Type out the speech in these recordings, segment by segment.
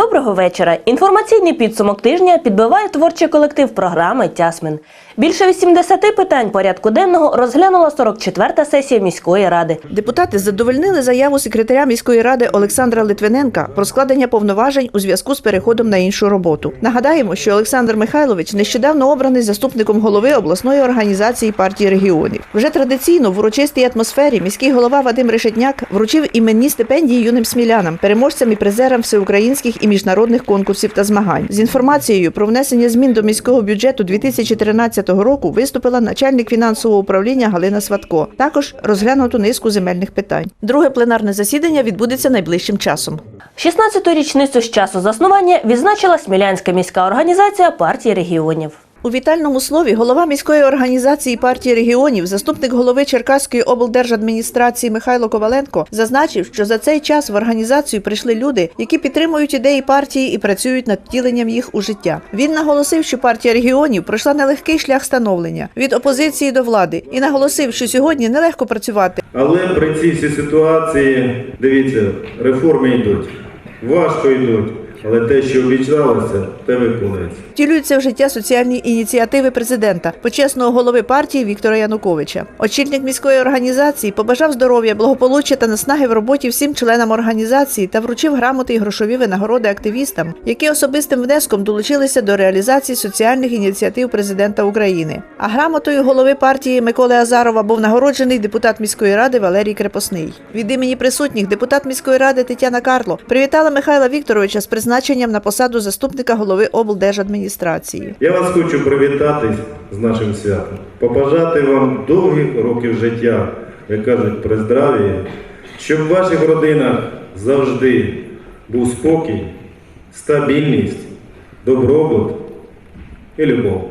Доброго вечора. Інформаційний підсумок тижня підбиває творчий колектив програми Тясмин. Більше 80 питань порядку денного розглянула 44-та сесія міської ради. Депутати задовольнили заяву секретаря міської ради Олександра Литвиненка про складення повноважень у зв'язку з переходом на іншу роботу. Нагадаємо, що Олександр Михайлович нещодавно обраний заступником голови обласної організації партії регіонів. Вже традиційно в урочистій атмосфері міський голова Вадим Решетняк вручив іменні стипендії юним смілянам, переможцям і призерам всеукраїнських і міжнародних конкурсів та змагань. З інформацією про внесення змін до міського бюджету 2013 року виступила начальник фінансового управління Галина Сватко. Також розглянуто низку земельних питань. Друге пленарне засідання відбудеться найближчим часом. 16-ту річницю з часу заснування відзначила Смілянська міська організація партії регіонів. У вітальному слові голова міської організації партії регіонів, заступник голови Черкаської облдержадміністрації Михайло Коваленко зазначив, що за цей час в організацію прийшли люди, які підтримують ідеї партії і працюють над втіленням їх у життя. Він наголосив, що партія регіонів пройшла нелегкий шлях становлення від опозиції до влади, і наголосив, що сьогодні нелегко працювати. Але при цій ситуації, дивіться, реформи йдуть. Важко йдуть, але те, що обіцялося, те виконується. Втілюються в життя соціальні ініціативи президента, почесного голови партії Віктора Януковича. Очільник міської організації побажав здоров'я, благополуччя та наснаги в роботі всім членам організації та вручив грамоти і грошові винагороди активістам, які особистим внеском долучилися до реалізації соціальних ініціатив президента України. А грамотою голови партії Миколи Азарова був нагороджений депутат міської ради Валерій Крепосний. Від імені присутніх депутат міської ради Тетяна Карло привітала Михайла Вікторовича з призначенням на посаду заступника голови облдержадміністрації. Я вас хочу привітати з нашим святом, побажати вам довгих років життя, як кажуть, при здраві, щоб в ваших родинах завжди був спокій, стабільність, добробут і любов.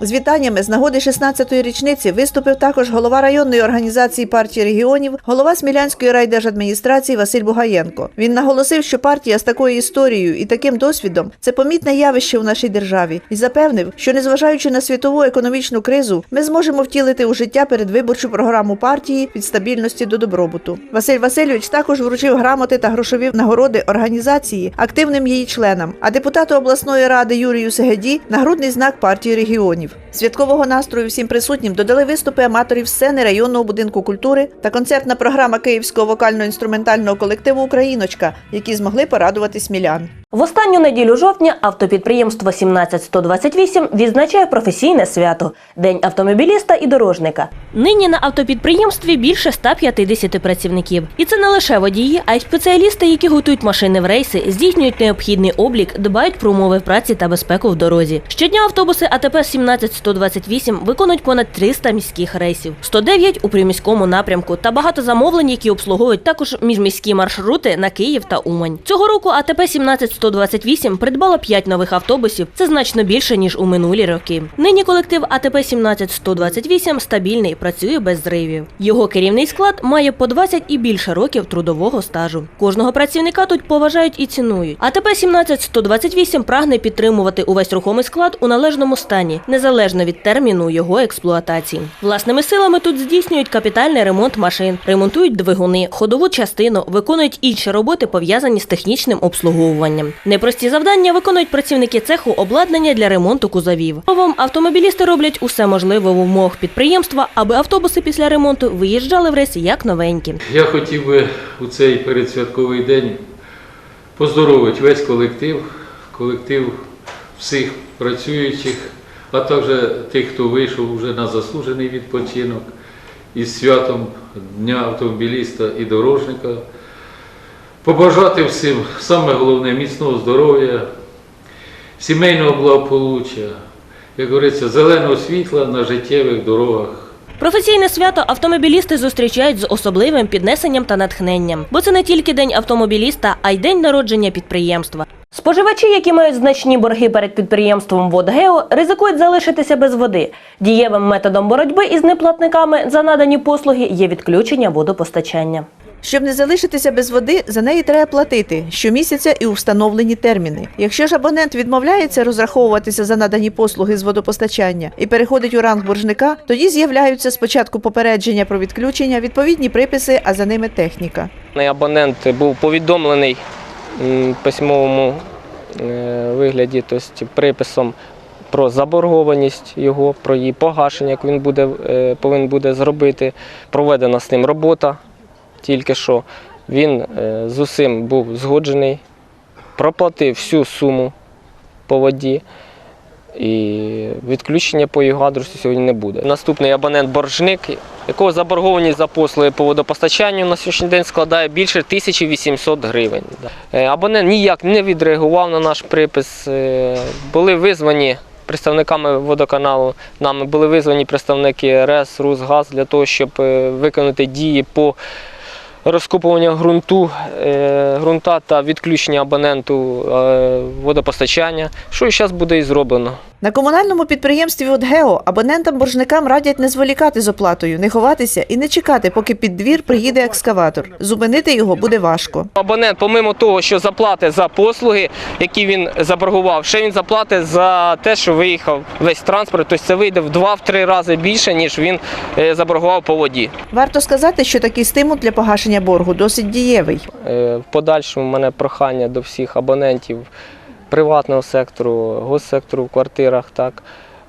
З вітаннями з нагоди 16-ї річниці виступив також голова районної організації партії регіонів, голова Смілянської райдержадміністрації Василь Бугаєнко. Він наголосив, що партія з такою історією і таким досвідом це помітне явище у нашій державі, і запевнив, що незважаючи на світову економічну кризу, ми зможемо втілити у життя передвиборчу програму партії від стабільності до добробуту. Василь Васильович також вручив грамоти та грошові нагороди організації активним її членам, а депутату обласної ради Юрію Сегеді нагрудний знак партії регіонів. Святкового настрою всім присутнім додали виступи аматорів сцени районного будинку культури та концертна програма Київського вокально-інструментального колективу Україночка, які змогли порадувати смілян. В останню неділю жовтня автопідприємство 17128 відзначає професійне свято День автомобіліста і дорожника. Нині на автопідприємстві більше 150 працівників. І це не лише водії, а й спеціалісти, які готують машини в рейси, здійснюють необхідний облік, дбають про умови праці та безпеку в дорозі. Щодня автобуси АТП 17128 виконують понад 300 міських рейсів, 109 у приміському напрямку та багато замовлень, які обслуговують також міжміські маршрути на Київ та Умань. Цього року АТП 17128 придбало 5 нових автобусів. Це значно більше ніж у минулі роки. Нині колектив АТП 17128 стабільний, працює без зривів. Його керівний склад має по 20 і більше років трудового стажу. Кожного працівника тут поважають і цінують. АТП 17128 прагне підтримувати увесь рухомий склад у належному стані, незалежно від терміну його експлуатації. Власними силами тут здійснюють капітальний ремонт машин, ремонтують двигуни, ходову частину, виконують інші роботи, пов'язані з технічним обслуговуванням. Непрості завдання виконують працівники цеху обладнання для ремонту кузовів. Словом, автомобілісти роблять усе можливе в умовах підприємства, аби автобуси після ремонту виїжджали в рейс як новенькі. Я хотів би у цей передсвятковий день поздоровити весь колектив, колектив всіх працюючих, а також тих, хто вийшов вже на заслужений відпочинок із святом Дня автомобіліста і дорожника. Побажати всім саме головне міцного здоров'я, сімейного благополуччя, як говориться, зеленого світла на життєвих дорогах. Професійне свято автомобілісти зустрічають з особливим піднесенням та натхненням, бо це не тільки день автомобіліста, а й день народження підприємства. Споживачі, які мають значні борги перед підприємством «Водгео», ризикують залишитися без води. Дієвим методом боротьби із неплатниками за надані послуги є відключення водопостачання. Щоб не залишитися без води, за неї треба платити щомісяця і у встановлені терміни. Якщо ж абонент відмовляється розраховуватися за надані послуги з водопостачання і переходить у ранг боржника, тоді з'являються спочатку попередження про відключення, відповідні приписи, а за ними техніка. Абонент був повідомлений письмовому е, вигляді, тобто приписом про заборгованість його, про її погашення, як він буде, е, повинен буде зробити. Проведена з ним робота тільки що. Він е, з усім був згоджений, проплатив всю суму по воді. І відключення по його адресу сьогодні не буде. Наступний абонент-боржник, якого заборгованість за послуги по водопостачанню на сьогоднішній день складає більше 1800 гривень. Е, Абонент ніяк не відреагував на наш припис. Е, Були визвані представниками водоканалу, нами були визвані представники РЕС, Русгаз для того, щоб виконати дії по розкопування ґрунту, е, ґрунта та відключення абоненту е, водопостачання, що і зараз буде і зроблено. На комунальному підприємстві «Водгео» абонентам-боржникам радять не зволікати з оплатою, не ховатися і не чекати, поки під двір приїде екскаватор. Зупинити його буде важко. Абонент, помимо того, що заплатить за послуги, які він заборгував, ще він заплатить за те, що виїхав весь транспорт. Тобто це вийде в два-три рази більше, ніж він е, заборгував по воді. Варто сказати, що такий стимул для погашення боргу досить дієвий. Е, В подальшому в мене прохання до всіх абонентів приватного сектору, госсектору в квартирах, так,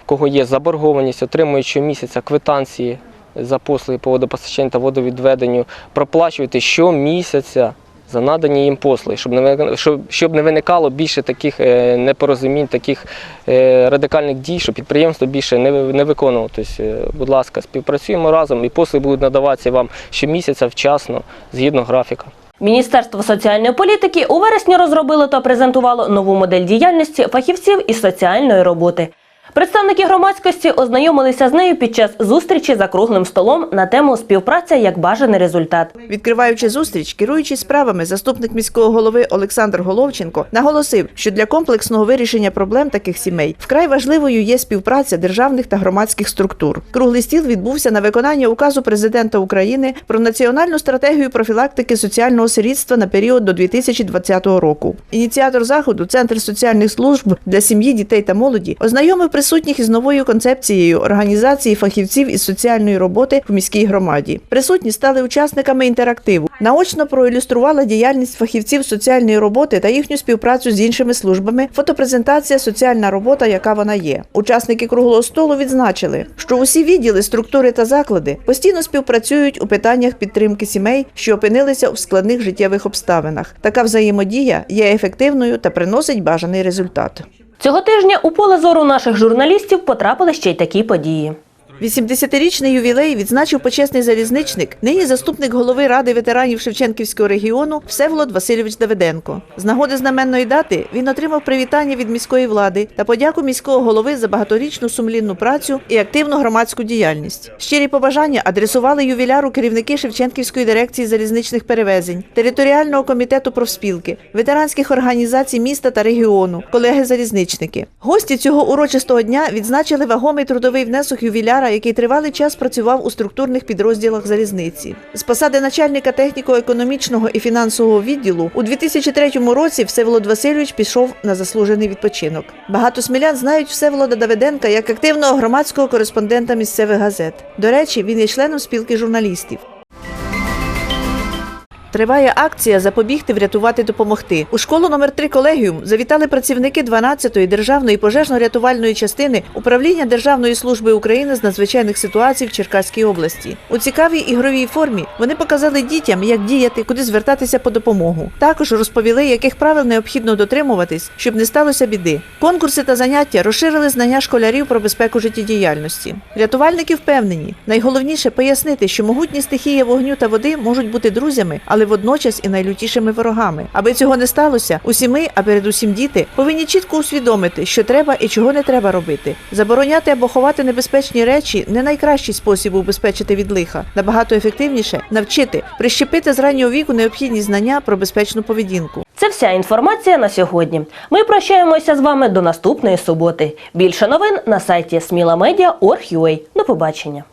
в кого є заборгованість, отримують щомісяця квитанції за послуги по водопостачанню та водовідведенню, проплачувати щомісяця за надані їм послуги, щоб не, щоб, щоб не виникало більше таких е, непорозумінь, таких е, радикальних дій, щоб підприємство більше не, не виконувало. Тобто, е, будь ласка, співпрацюємо разом і послуги будуть надаватися вам щомісяця вчасно, згідно графіка. Міністерство соціальної політики у вересні розробило та презентувало нову модель діяльності фахівців із соціальної роботи. Представники громадськості ознайомилися з нею під час зустрічі за круглим столом на тему співпраця як бажаний результат. Відкриваючи зустріч, керуючись справами, заступник міського голови Олександр Головченко наголосив, що для комплексного вирішення проблем таких сімей вкрай важливою є співпраця державних та громадських структур. Круглий стіл відбувся на виконання указу президента України про національну стратегію профілактики соціального сирітства на період до 2020 року. Ініціатор заходу, Центр соціальних служб для сім'ї, дітей та молоді, ознайомив присутніх із новою концепцією організації фахівців із соціальної роботи в міській громаді. Присутні стали учасниками інтерактиву. Наочно проілюструвала діяльність фахівців соціальної роботи та їхню співпрацю з іншими службами. Фотопрезентація Соціальна робота, яка вона є. Учасники круглого столу відзначили, що усі відділи, структури та заклади постійно співпрацюють у питаннях підтримки сімей, що опинилися в складних життєвих обставинах. Така взаємодія є ефективною та приносить бажаний результат. Цього тижня у поле зору наших журналістів потрапили ще й такі події. 80-річний ювілей відзначив почесний залізничник, нині заступник голови Ради ветеранів Шевченківського регіону Всеволод Васильович Давиденко. З нагоди знаменної дати він отримав привітання від міської влади та подяку міського голови за багаторічну сумлінну працю і активну громадську діяльність. Щирі побажання адресували ювіляру керівники Шевченківської дирекції залізничних перевезень, територіального комітету профспілки, ветеранських організацій міста та регіону, колеги-залізничники. Гості цього урочистого дня відзначили вагомий трудовий внесок ювіляра, який тривалий час працював у структурних підрозділах залізниці. З посади начальника техніко-економічного і фінансового відділу у 2003 році Всеволод Васильович пішов на заслужений відпочинок. Багато смілян знають Всеволода Давиденка як активного громадського кореспондента місцевих газет. До речі, він є членом спілки журналістів. Триває акція Запобігти, врятувати, допомогти. У школу номер 3 колегіум завітали працівники 12-ї державної пожежно-рятувальної частини управління Державної служби України з надзвичайних ситуацій в Черкаській області. У цікавій ігровій формі вони показали дітям, як діяти, куди звертатися по допомогу. Також розповіли, яких правил необхідно дотримуватись, щоб не сталося біди. Конкурси та заняття розширили знання школярів про безпеку життєдіяльності. Рятувальники впевнені, найголовніше пояснити, що могутні стихії вогню та води можуть бути друзями, але водночас і найлютішими ворогами. Аби цього не сталося, усі ми, а передусім діти, повинні чітко усвідомити, що треба і чого не треба робити. Забороняти або ховати небезпечні речі не найкращий спосіб убезпечити від лиха. Набагато ефективніше навчити, прищепити з раннього віку необхідні знання про безпечну поведінку. Це вся інформація на сьогодні. Ми прощаємося з вами до наступної суботи. Більше новин на сайті smilamedia.org.ua. До побачення.